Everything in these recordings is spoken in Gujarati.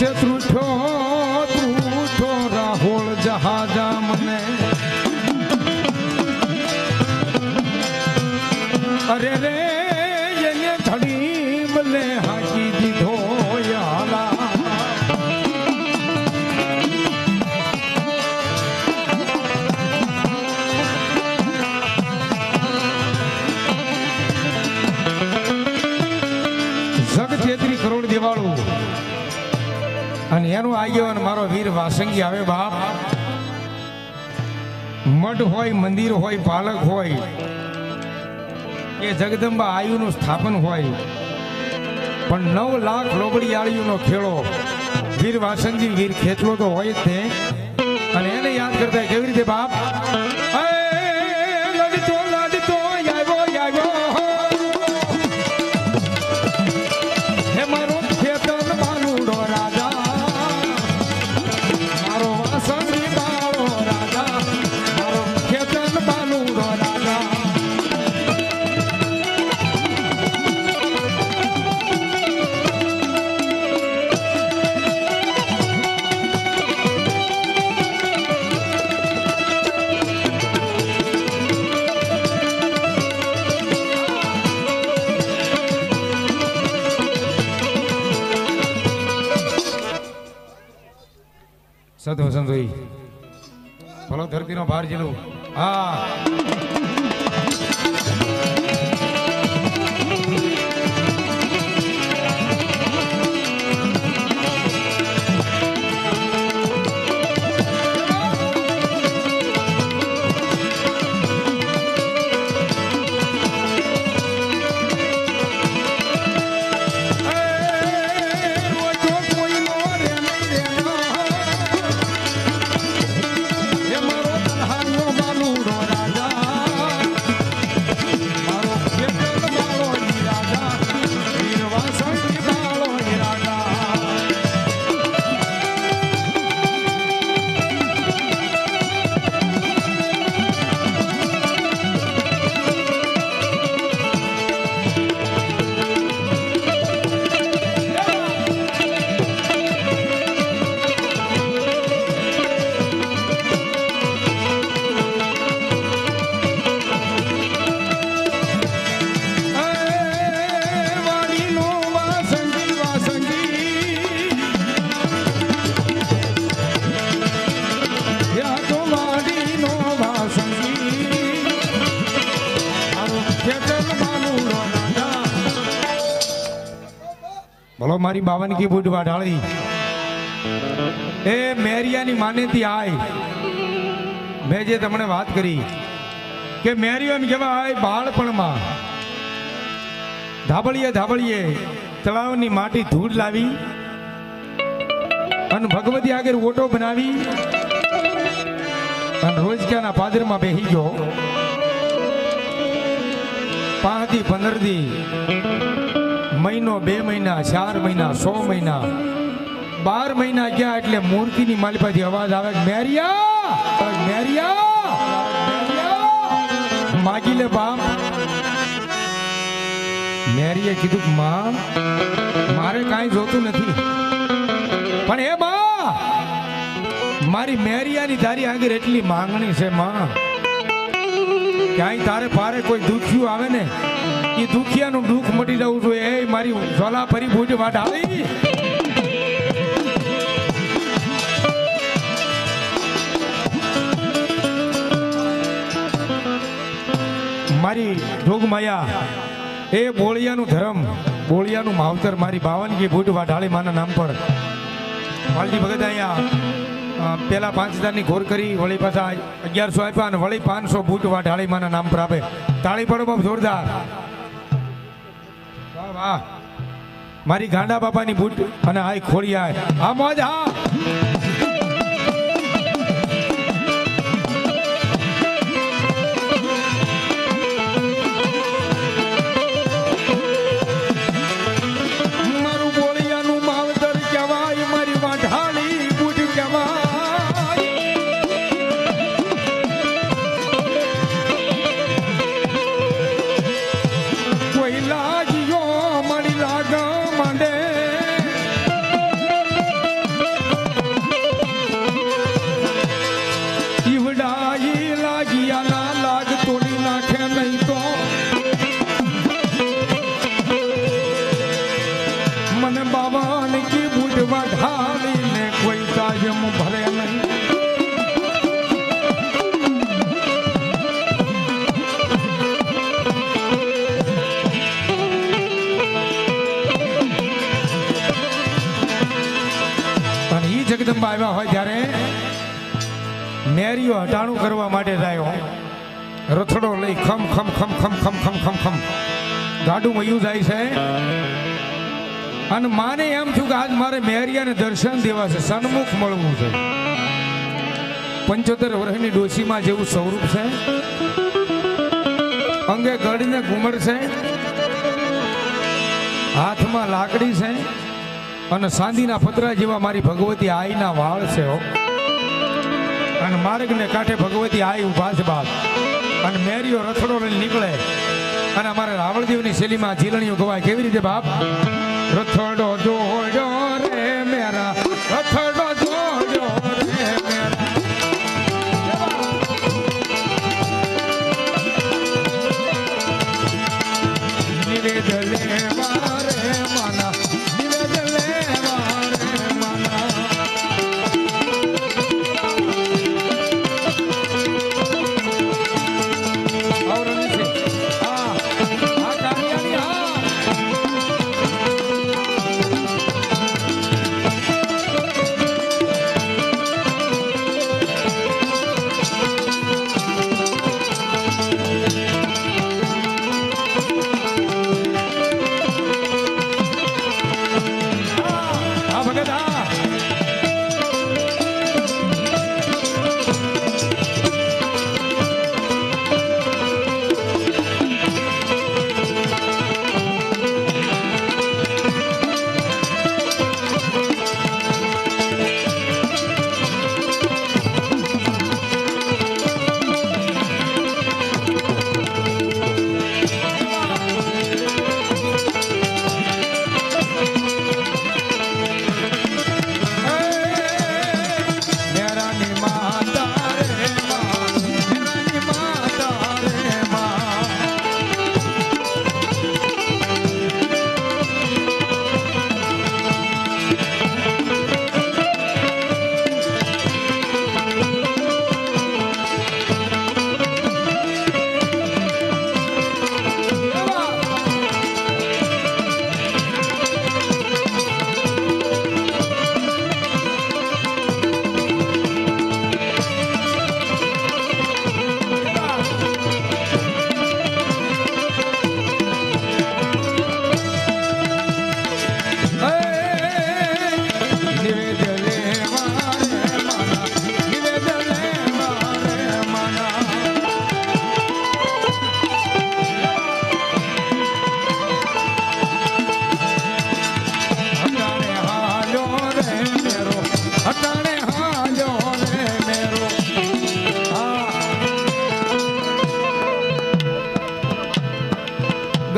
પછી ત્રુઠો ત્રુઠો રાહોળ જહાજા મને. અરે રે, એને ધડી દીધો યાલા. જગ તેત્રી કરોડ દેવાળું એનું આગેવાન મારો વીર વાસંગી આવે બાપ. મઠ હોય, મંદિર હોય, પાલક હોય, એ જગદંબા આયુનું સ્થાપન હોય. પણ નવ લાખ લોબડીયાળીઓનો ખેડો. વીર વાસંગી, વીર ખેતલો તો હોય જ તે. અને એને યાદ કરતા કેવી રીતે બાપ? સતો સંતોઈ ભલો ધરતીનો ભાર જેલું હા. મારી બાવન કી બુટ વાઢાળી. એ મેરિયાની માનેતી આય. મેં જે તમને વાત કરી કે મેરિયો એમ કહેવાય બાળપણમાં. ધાબળીએ ધાબળીએ તળાવની માટી ધૂળ લાવી અને ભગવતી આગળ ઓટો બનાવી અને રોજકાના પાદરમાં બેસી ગયો. પાંચથી પંદર દી મહિનો, બે મહિના, ચાર મહિના, સો મહિના, બાર મહિના ગયા એટલે મૂર્તિની માલિપાથી અવાજ આવે મેરિયા મેરિયા માગી લે બાપ. મેરીએ કીધું માં, મારે કાંઈ જોતું નથી. પણ એ બા, મારી મેરિયાની તારી આગળ એટલી માંગણી છે, માં. ક્યાંય તારે પારે કોઈ દુખ્યું આવે ને એ દુખિયાનું દુઃખ મટી જવું જોઈએ. એ મારી જ્વાલા ફરી બૂટ વાટ આવી. મારી જોગમાયા એ બોળિયાનું ધર્મ, બોળિયાનું માવતર મારી બાવનગી ભૂટ વાઢાળી માના નામ પર. વાલજી ભગત અહીંયા પહેલાં પાંચ હજારની ઘોર કરી, વળી પાછા અગિયારસો આપ્યા અને વળી પાંચસો ભૂટ વાઢાળી માના નામ પર આપે. તાળી પડો બાપ, જોરદાર. વાહ. મારી ગાંડા બાપાની બૂટ અને આ ખોળી આય આ મોજ હા. જગદંબા આવ્યા હોય ત્યારે મેરીઓ હટાણું કરવા માટે જાય. રથડો લઈ ખમ ખમ ખમ ખમ ખમ ખમ ખમ ખમ. ગાડું મયું જાય છે. અને માને એમ થયું કે આજ મારે મેરિયાને દર્શન દેવા છે, સન્મુખ મળવું છે. પંચોતેર વર્ષની ડોશીમાં જેવું સ્વરૂપ છે. અંગે ગળીને ઘુમડ છે. હાથમાં લાકડી છે. અને સાંધીના પતરા જેવા મારી ભગવતી આઈના વાળ છે હો. અને માર્ગને કાંઠે ભગવતી આઈ ઊભા છે બાપ. અને મેરીઓ રથડો લઈને નીકળે. અને અમારે રાવળદેવની શૈલીમાં જીલણીઓ ગવાય. કેવી રીતે બાપ? રથડો જો રે મેરા, રથડો माता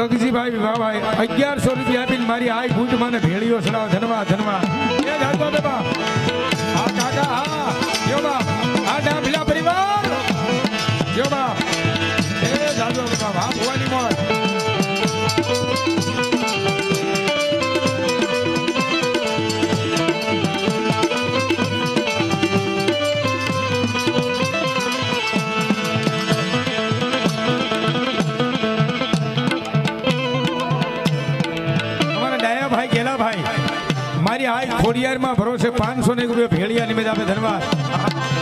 ગગજીભાઈ વિભાભાઈ અગિયારસો રૂપિયા આપીને મારી આઈ ભૂત મને ભેળીઓ સડાવ ધનવા ધનવા એ જાતો બેબા. હા, કાકા, હા યો ભરોસે પાંચસો ને રૂપિયા ભેળિયા નિમિત્તે આપે ધન્યવાદ.